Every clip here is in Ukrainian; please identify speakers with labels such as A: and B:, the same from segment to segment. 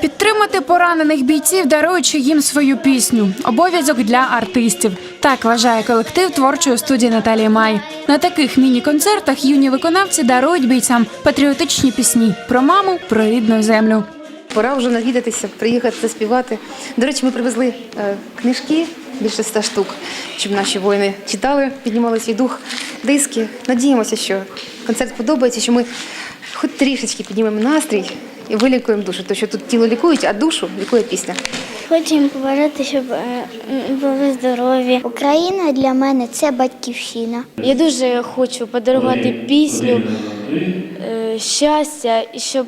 A: Підтримати поранених бійців, даруючи їм свою пісню. Обов'язок для артистів. Так вважає колектив творчої студії Наталії Май. На таких міні-концертах юні виконавці дарують бійцям патріотичні пісні про маму, про рідну землю.
B: Пора вже навідатися, приїхати заспівати. До речі, ми привезли е, книжки більше ста штук, щоб наші воїни читали, піднімали свій дух, диски. Надіємося, що концерт подобається, що ми хоч трішечки піднімемо настрій і вилікуємо душу, тому що тут тіло лікують, а душу лікує пісня.
C: Хочу їм побажати, щоб е, були здорові. Україна для мене це батьківщина.
D: Я дуже хочу подарувати пісню е, щастя, і щоб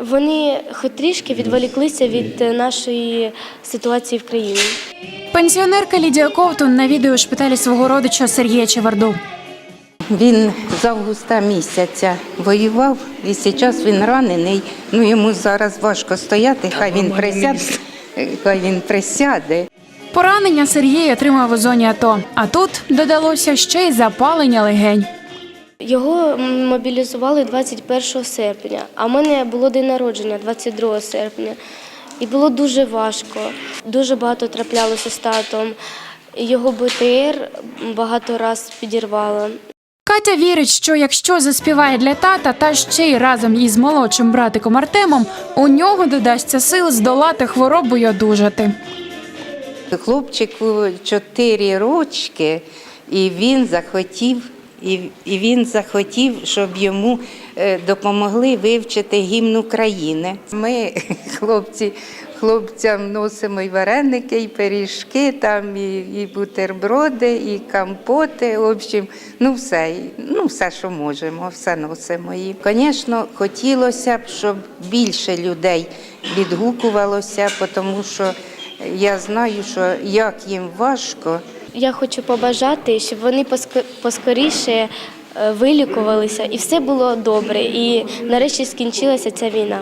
D: вони хоч трішки відволіклися від е, нашої ситуації в країні.
A: Пенсіонерка Лідія Ковтун навідує у шпиталі свого родича Сергія Чеварду.
E: Він з августа місяця воював, і зараз він ранений. Ну йому зараз важко стояти. Хай він присяде, хай він присяде.
A: Поранення Сергій отримав у зоні АТО. А тут додалося ще й запалення легень.
D: Його мобілізували 21 серпня, а в мене було день народження 22 серпня. І було дуже важко. Дуже багато траплялося з татом. Його БТР багато раз підірвало.
A: Катя вірить, що якщо заспіває для тата та ще й разом із молодшим братиком Артемом, у нього додасться сил здолати хворобу й одужати.
E: Хлопчику чотири рочки, і він захотів, і, і він захотів, щоб йому е, допомогли вивчити гімн України. Ми, хлопці, хлопцям носимо і вареники, і пиріжки, там, і, і бутерброди, і компоти. В общем, ну все, ну все, що можемо, все носимо. І, звісно, хотілося б, щоб більше людей відгукувалося, тому що я знаю, що як їм важко.
D: Я хочу побажати, щоб вони поско- поскоріше е, вилікувалися і все було добре. І нарешті скінчилася ця війна.